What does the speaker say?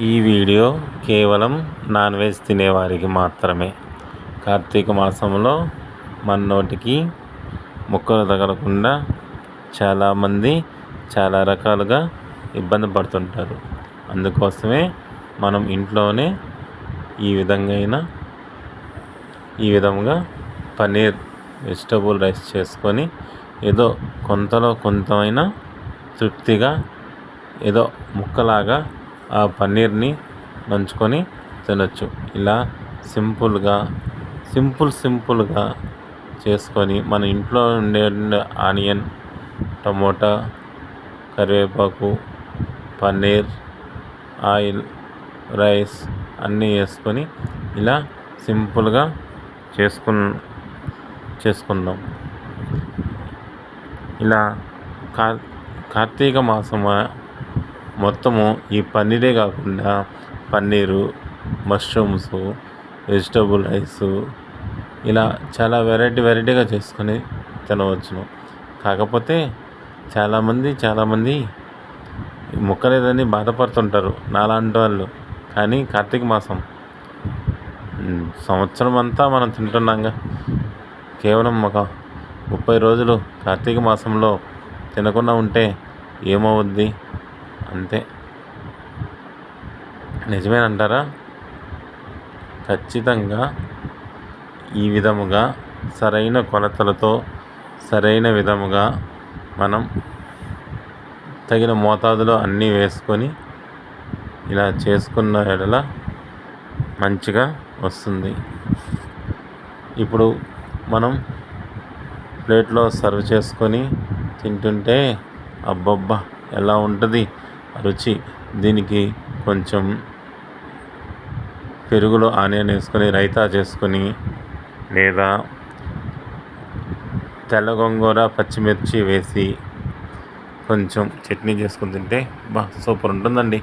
ఈ వీడియో కేవలం non veg తినేవారికి మాత్రమే. కార్తీక మాసంలో మన నోటికి ముక్కలు తగలకుండా చాలామంది చాలా రకాలుగా ఇబ్బంది పడుతుంటారు. అందుకోసమే మనం ఇంట్లోనే ఈ విధంగా ఈ విధంగా పన్నీర్ వెజిటబుల్ రైస్ చేసుకొని ఏదో కొంతలో కొంతమైనా తృప్తిగా ఏదో ముక్కలాగా ఆ పన్నీర్ని నంచుకొని తినవచ్చు ఇలా సింపుల్గా సింపుల్ సింపుల్గా చేసుకొని మన ఇంట్లో ఉండే ఆనియన్ టమోటా కరివేపాకు పన్నీర్ ఆయిల్ రైస్ అన్నీ వేసుకొని ఇలా సింపుల్గా చేసుకు చేసుకుందాం. ఇలా కా కార్తీక మాసం మొత్తము ఈ పన్నీరే కాకుండా పన్నీరు మష్రూమ్స్ వెజిటబుల్ రైసు ఇలా చాలా వెరైటీ వెరైటీగా చేసుకొని తినవచ్చును. కాకపోతే చాలామంది చాలామంది ముక్కలేదని బాధపడుతుంటారు నాలాంటి వాళ్ళు. కానీ కార్తీక మాసం సంవత్సరం అంతా మనం తింటున్నాంగా. కేవలం ఒక ముప్పై రోజులు కార్తీక మాసంలో తినకుండా ఉంటే ఏమవుద్ది? అంతే. నిజమేనంటారా? ఖచ్చితంగా ఈ విధముగా సరైన కొలతలతో సరైన విధముగా మనం తగిన మోతాదులో అన్నీ వేసుకొని ఇలా చేసుకున్న ఎడల మంచిగా వస్తుంది. ఇప్పుడు మనం ప్లేట్లో సర్వ్ చేసుకొని తింటుంటే అబ్బబ్బా ఎలా ఉంటుంది? రుచి దీనికి కొంచెం పెరుగులో ఆనియన్ వేసుకొని రైతా చేసుకొని లేదా తెల్ల గోంగూర పచ్చిమిర్చి వేసి కొంచెం చట్నీ చేసుకుని తింటే బా సూపర్ ఉంటుందండి.